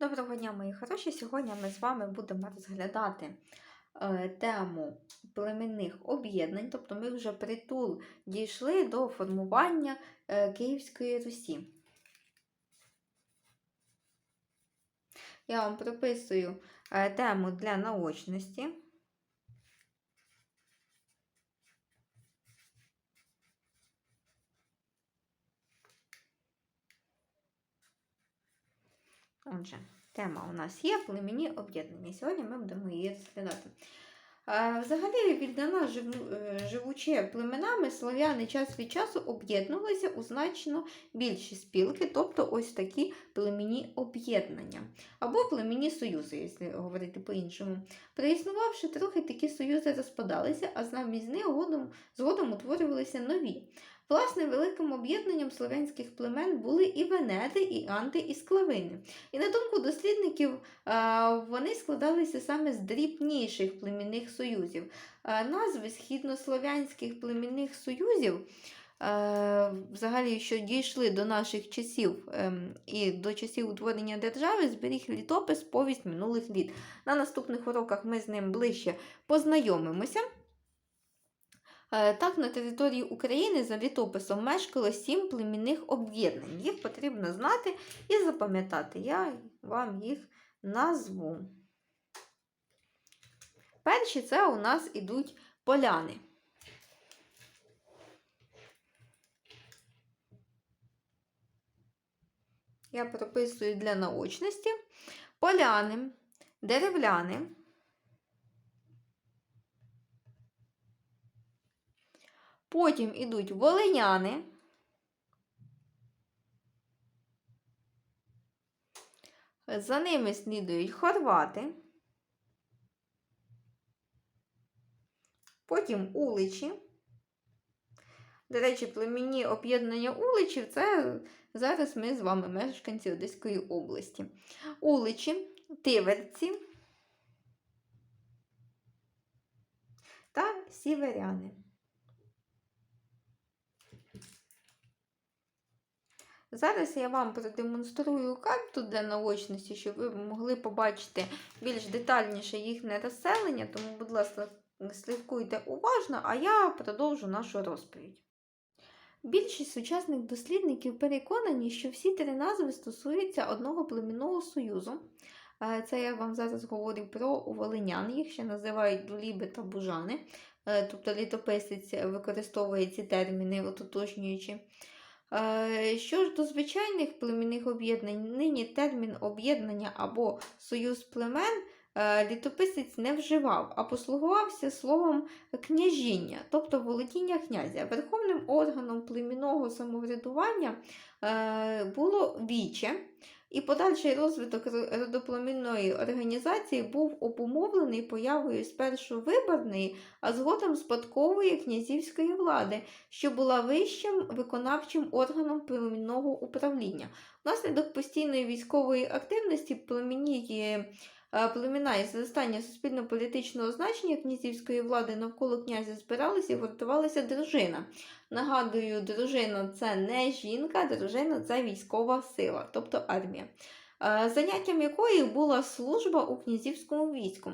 Доброго дня, мої хороші! Сьогодні ми з вами будемо розглядати е, тему племінних об'єднань, тобто ми вже притул дійшли до формування е, Київської Русі. Я вам прописую е, тему для наочності. Отже, тема у нас є племінні об'єднання. Сьогодні ми будемо її розглядати. Взагалі, віддана е, живучи племенами, слов'яни час від часу об'єднувалися у значно більші спілки, тобто ось такі племінні об'єднання. Або племінні союзи, якщо говорити по-іншому. Проіснувавши трохи, такі союзи розпадалися, а замість них згодом утворювалися нові. Власне, великим об'єднанням слов'янських племен були і венети, і анти, і склавини. І на думку дослідників, вони складалися саме з дрібніших племінних союзів. Назви східнослов'янських племінних союзів, взагалі, що дійшли до наших часів ем, і до часів утворення держави, зберіг літопис повість минулих літ. На наступних уроках ми з ним ближче познайомимося. Е, Так, на території України за літописом мешкало сім племінних об'єднань. Їх потрібно знати і запам'ятати. Я вам їх назву. Перші це у нас ідуть поляни. Я прописую для наочності. Поляни, деревляни, Потім ідуть волиняни. За ними слідують хорвати. Потім уличі. До речі, племінні об'єднання уличів це зараз ми з вами мешканці Одеської області. Уличі, тиверці та сіверяни. Зараз я вам продемонструю карту для наочності, щоб ви могли побачити більш детальніше їхнє розселення, тому, будь ласка, слідкуйте уважно, а я продовжу нашу розповідь. Більшість сучасних дослідників переконані, що всі три назви стосуються одного племінного союзу. Це я вам зараз говорю про волинян, їх ще називають дуліби та бужани. Е, Тобто літописець використовує ці терміни, от уточнюючи. Е, Що ж до звичайних племінних об'єднань, нині термін об'єднання або союз племен е, літописець не вживав, а послугувався словом княжіння, тобто володіння князя. Верховним органом племінного самоврядування е, було віче. І подальший розвиток родопломінної організації був обумовлений появою спершу виборної, а згодом спадкової князівської влади, що була вищим виконавчим органом племінного управління. Внаслідок постійної військової активності племінні племена із зростання суспільно-політичного значення князівської влади навколо князя збиралися і гуртувалася дружина. Нагадую, дружина це не жінка, дружина це військова сила, тобто армія. Е, Заняттям якої була служба у князівському війську.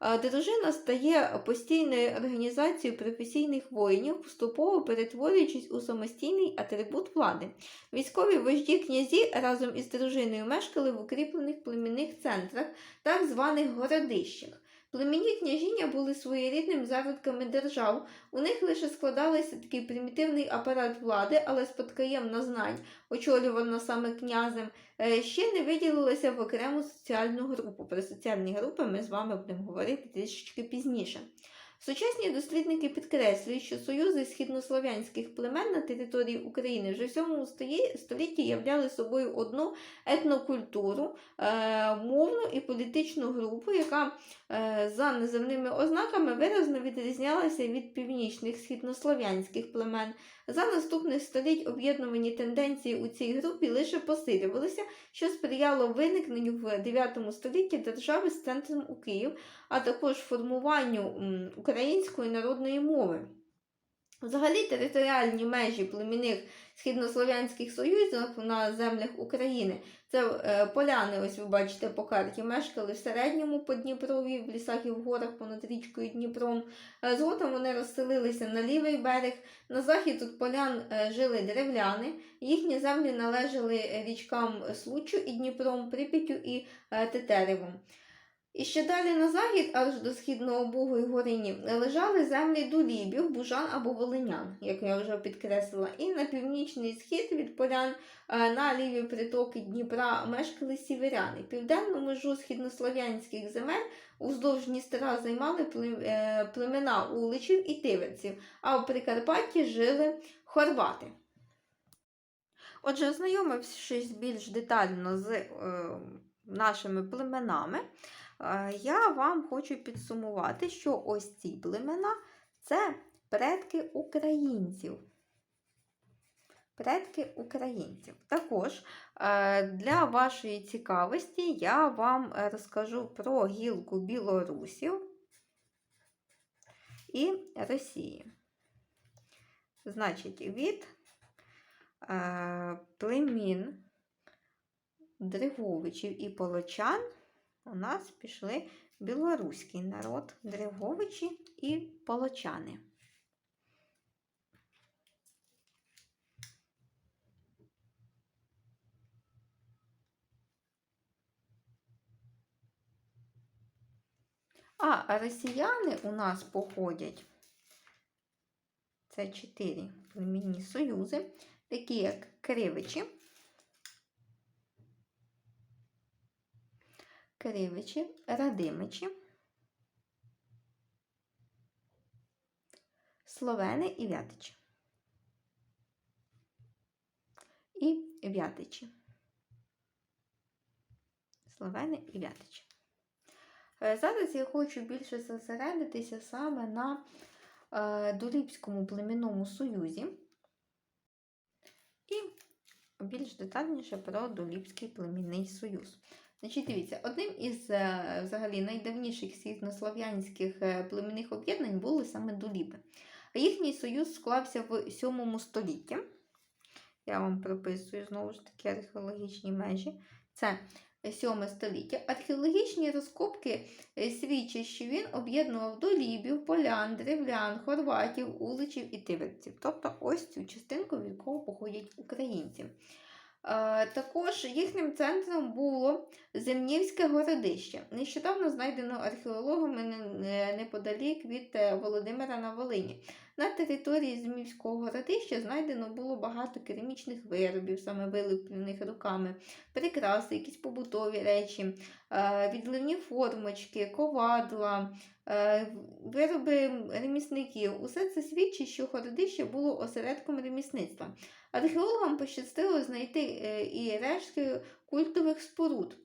Е, Дружина стає постійною організацією професійних воїнів, поступово перетворюючись у самостійний атрибут влади. Військові вожді князі разом із дружиною мешкали в укріплених племінних центрах, так званих городищах. Племінні княжіння були своєрідним зародками держав. У них лише складалися такий примітивний апарат влади, але спадкоємна знань, очолювана саме князем, е, ще не виділилася в окрему соціальну групу. Про соціальні групи ми з вами будемо говорити трішечки пізніше. Сучасні дослідники підкреслюють, що союзи східнослов'янських племен на території України вже в 7 столітті являли собою одну етнокультуру, е, мовну і політичну групу, яка е, за неземними ознаками виразно відрізнялася від північних східнослов'янських племен. За наступних століть об'єднувані тенденції у цій групі лише посилювалися, що сприяло виникненню в 9 столітті держави з центром у Київ, а також формуванню української народної мови. Взагалі територіальні межі племінних східнослов'янських союзів на землях України це е, поляни, ось ви бачите по карті, мешкали в середньому Подніпрові, в лісах і в горах понад річкою Дніпром. Е, Згодом вони розселилися на лівий берег. На захід тут полян е, жили деревляни. Їхні землі належали річкам Случу і Дніпром, Прип'яттю і Тетеревом. І ще далі на захід, аж до східного Бугу і Горинів, лежали землі дулібів, бужан або волинян, як я вже підкреслила. І на північний схід від полян е, на ліві притоки Дніпра мешкали сіверяни. Південну межу східнослов'янських земель уздовж Дністра займали е, племена уличів і тиверців, а в Прикарпатті жили хорвати. Отже, ознайомившись більш детально з е, нашими племенами, я вам хочу підсумувати, що ось ці племена це предки українців. Предки українців. Також е, для вашої цікавості я вам е, розкажу про гілку білорусів і Росії. Значить, від е, племін Дриговичів і Полочан у нас пішли білоруський народ, Дриговичі і Полочани. А росіяни у нас походять. Це чотири племінні союзи, такі як Кривичі, Кривичі, Радимичі, Словени і Вятичі. І Вятичі. Словени і Вятичі. Е, Зараз я хочу більше зосередитися саме на е, Дуліпському племінному союзі і більш детальніше про Дуліпський племінний союз. Значить, дивіться, одним із е, взагалі найдавніших східнослов'янських е, племінних об'єднань були саме Дуліпи. А їхній союз склався в 7 столітті. Я вам прописую знову ж таки археологічні межі. Це 7 століття. Археологічні розкопки е, свідчать, що він об'єднував долібів, полян, древлян, хорватів, уличів і тиверців. Тобто ось цю частинку, від кого походять українці. Е, Також їхнім центром було Земнівське городище, нещодавно знайдено археологами не- не- неподалік від е, Володимира на Волині. На території Змівського городища знайдено було багато керамічних виробів, саме вилеплених руками, прикраси, якісь побутові речі, е, відливні формочки, ковадла, е, вироби ремісників. Усе це свідчить, що городище було осередком ремісництва. Археологам пощастило знайти е, і рештки культових споруд.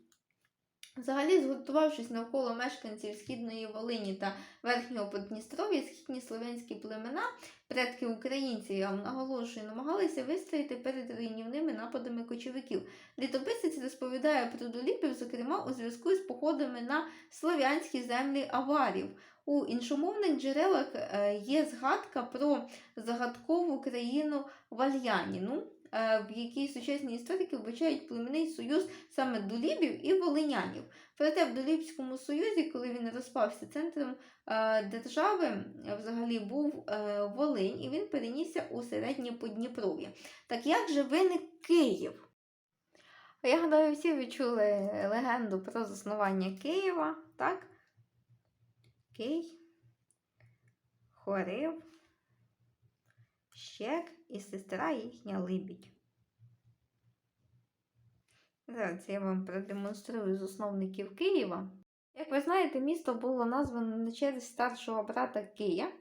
Взагалі, згуртувавшись навколо мешканців Східної Волині та Верхнього Подністров'я, східні слов'янські племена, предки українців, я вам наголошую, намагалися вистояти перед руйнівними нападами кочовиків. Літописець розповідає про доліпів, зокрема, у зв'язку з походами на слов'янські землі аварів. У іншомовних джерелах е, є згадка про загадкову країну Вальяніну, в якій сучасні історики вбачають племенний союз саме долібів і волинянів. Проте в Долібському союзі, коли він розпався центром е, держави, е, взагалі був е, Волинь, і він перенісся у середнє Подніпров'я. Так як же виник Київ? Я гадаю, всі ви чули легенду про заснування Києва, так? Кий, Хорив, Щек і сестра їхня Либідь. Зараз я вам продемонструю з основників Києва. Як ви знаєте, місто було названо на честь старшого брата Кия.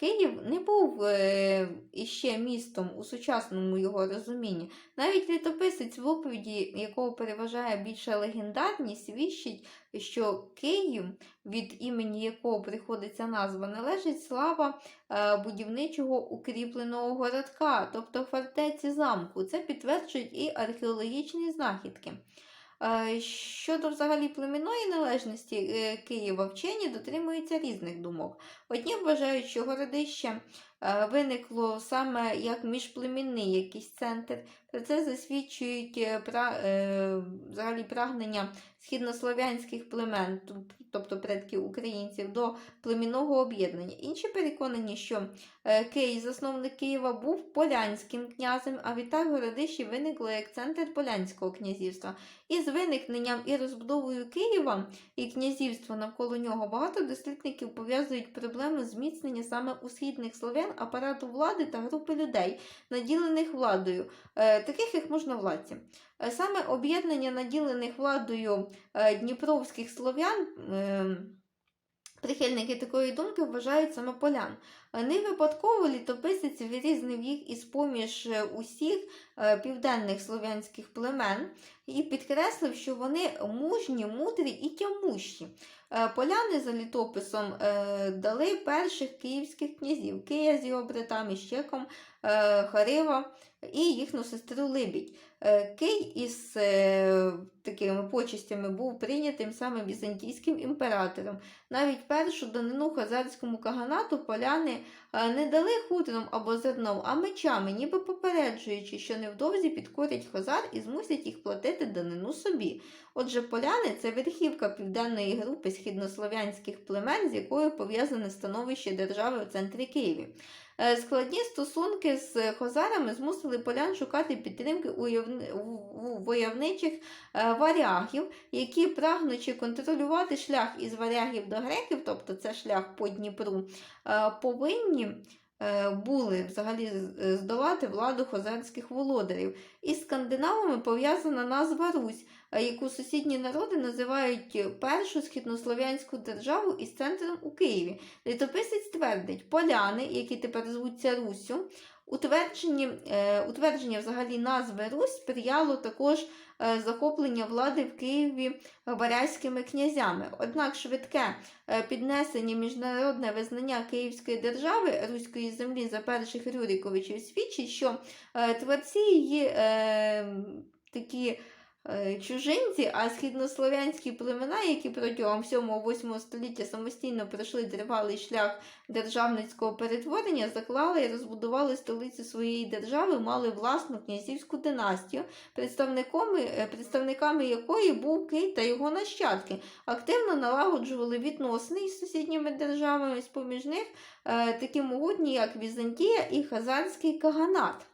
Київ не був е, іще містом у сучасному його розумінні. Навіть літописець в оповіді, якого переважає більше легендарність, свідчить, що Київ, від імені якого приходиться назва, належить слава е, будівничого укріпленого городка, тобто фортеці замку. Це підтверджують і археологічні знахідки. Е, Щодо взагалі племінної належності е, Києва, вчені дотримуються різних думок. Одні вважають, що городище е, виникло саме як міжплемінний якийсь центр. Про це засвідчують е, е, взагалі прагнення східнослов'янських племен, тобто предків українців, до племінного об'єднання. Інші переконані, що Кий, засновник Києва, був полянським князем, а відтак городище виникло як центр полянського князівства. І з виникненням і розбудовою Києва і князівства навколо нього багато дослідників пов'язують проблеми зміцнення саме у східних слов'ян апарату влади та групи людей, наділених владою, е, таких як можновладці. Е, Саме об'єднання наділених владою е, дніпровських слов'ян. Прихильники такої думки вважають саме полян. Не випадково літописець вирізнив їх із поміж е, усіх е, південних слов'янських племен і підкреслив, що вони мужні, мудрі і тямущі. Е, Поляни за літописом дали перших київських князів Кия з його братами Щеком, Харива і їхню сестру Либідь. Кий із такими почестями був прийнятим саме візантійським імператором. Навіть першу данину хазарському каганату поляни е, не дали хутром або зерном, а мечами, ніби попереджуючи, що невдовзі підкорять хазар і змусять їх платити данину собі. Отже, поляни це верхівка південної групи східнослов'янських племен, з якою пов'язане становище держави в центрі Києві. Е, Складні стосунки з хозарами змусили полян шукати підтримки у- у войовничих е, варягів, які, прагнучи контролювати шлях із варягів до греків, тобто це шлях по Дніпру, е, повинні е, були взагалі з- здолати владу хозарських володарів. Із скандинавами пов'язана назва Русь, е, яку сусідні народи називають першу східнослов'янську державу із центром у Києві. Літописець твердить, поляни, які тепер звуться Руссю, утвердження, е, утвердження взагалі назви Русь сприяло також е, захоплення влади в Києві варязькими князями. Однак швидке е, піднесення міжнародне визнання Київської держави руської землі за перших Рюриковичів свідчить, що е, творці її е, такі е, чужинці, а східнослов'янські племена, які протягом 7-8 століття самостійно пройшли тривалий шлях державницького перетворення, заклали і розбудували столицю своєї держави, мали власну князівську династію, представниками, е, представниками якої був Кий та його нащадки, активно налагоджували відносини із сусідніми державами, з-поміж них е, такі могутні, як Візантія і Хазарський Каганат.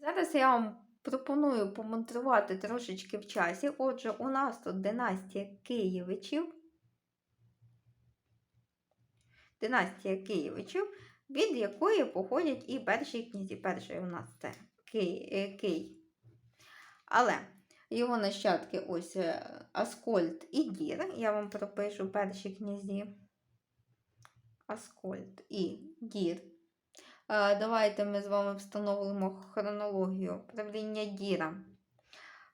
Зараз я вам пропоную помонтрувати трошечки в часі. Отже, у нас тут династія Києвичів. Династія Києвичів, від якої походять і перші князі. Перший у нас це Кий. е, Кий. Але його нащадки ось е, Аскольд і Дір. Я вам пропишу перші князі. Аскольд і Дір. Е, Давайте ми з вами встановимо хронологію правління Діра.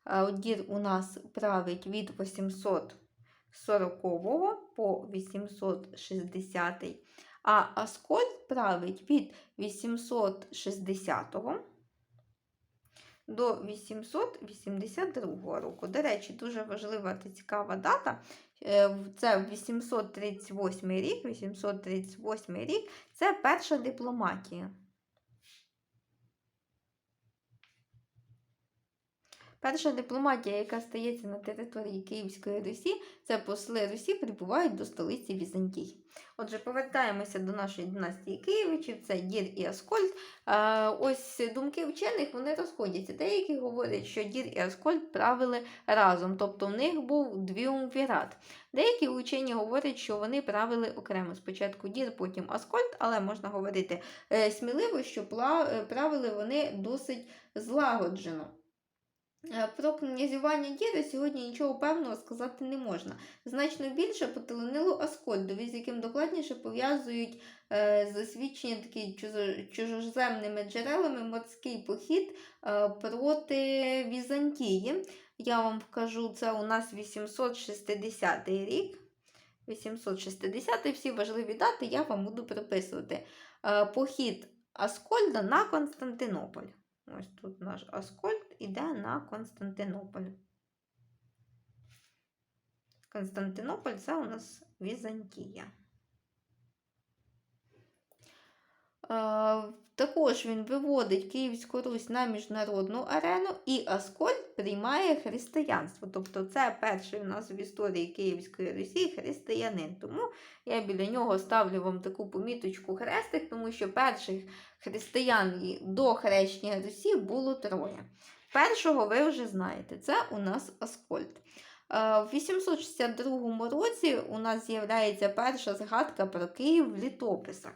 Е, Дір у нас править від 840 по 860, а Аскольд править від 860 до 882 року. До речі, дуже важлива та цікава дата. Е, Це 838 рік. 838 рік це перша дипломатія. Перша дипломатія, яка стається на території Київської Русі, це посли Русі прибувають до столиці Візантій. Отже, повертаємося до нашої династії Києвичів, це Дір і Аскольд. Е, Ось думки вчених вони розходяться. Деякі говорять, що Дір і Аскольд правили разом, тобто в них був двіумвірат. Деякі учені говорять, що вони правили окремо. Спочатку Дір, потім Аскольд, але можна говорити е, сміливо, що е, правили вони досить злагоджено. Е, Про князювання діда сьогодні нічого певного сказати не можна. Значно більше поталанило Аскольдові, з яким докладніше пов'язують е, засвідчення такі чужоземними джерелами морський похід е, проти Візантії. Я вам вкажу, це у нас 860 рік. 860 всі важливі дати я вам буду приписувати. Е, Похід Аскольда на Константинополь. Ось тут наш Аскольд іде на Константинополь. Константинополь це у нас Візантія. також він виводить Київську Русь на міжнародну арену, і Аскольд приймає християнство. Тобто це перший у нас в історії Київської Русі християнин. Тому я біля нього ставлю вам таку поміточку хрестик, тому що перших християн до хрещення Русі було троє. Першого ви вже знаєте, це у нас Аскольд. Е, В 862 році у нас з'являється перша згадка про Київ в літописах.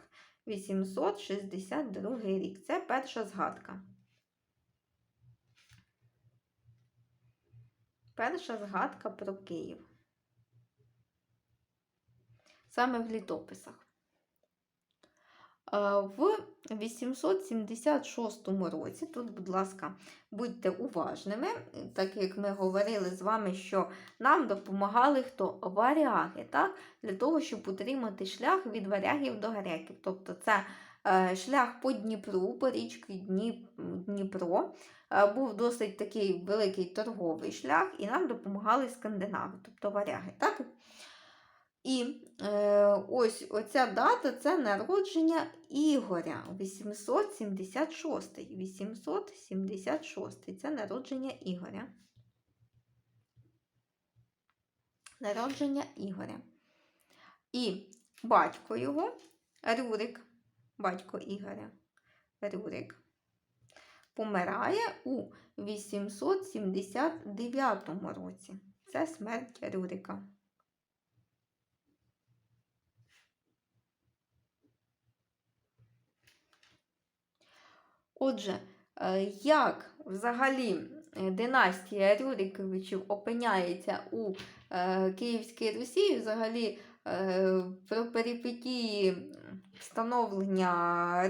862 рік. Це перша згадка. Перша згадка про Київ. Саме в літописах. В 876 році, тут, будь ласка, будьте уважними, так як ми говорили з вами, що нам допомагали хто? Варяги, так? для того, щоб утримати шлях від варягів до греків. Тобто це е, шлях по Дніпру, по річці Дніпро. Е, був досить такий великий торговий шлях, і нам допомагали скандинави, тобто варяги. Так? І е, ось оця дата це народження Ігоря 876. 876 це народження Ігоря. Народження Ігоря. І батько його Рюрик, батько Ігоря Рюрик, помирає у 879 році. Це смерть Рюрика. Отже, е, як взагалі е, династія Рюриковичів опиняється у е, Київській Русі, взагалі про перипетії встановлення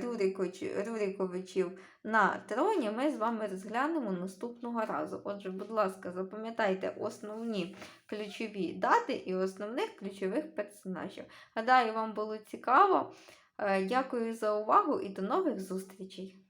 Рюрикович- Рюриковичів на троні ми з вами розглянемо наступного разу. Отже, будь ласка, запам'ятайте основні ключові дати і основних ключових персонажів. Гадаю, вам було цікаво. Дякую за увагу і до нових зустрічей!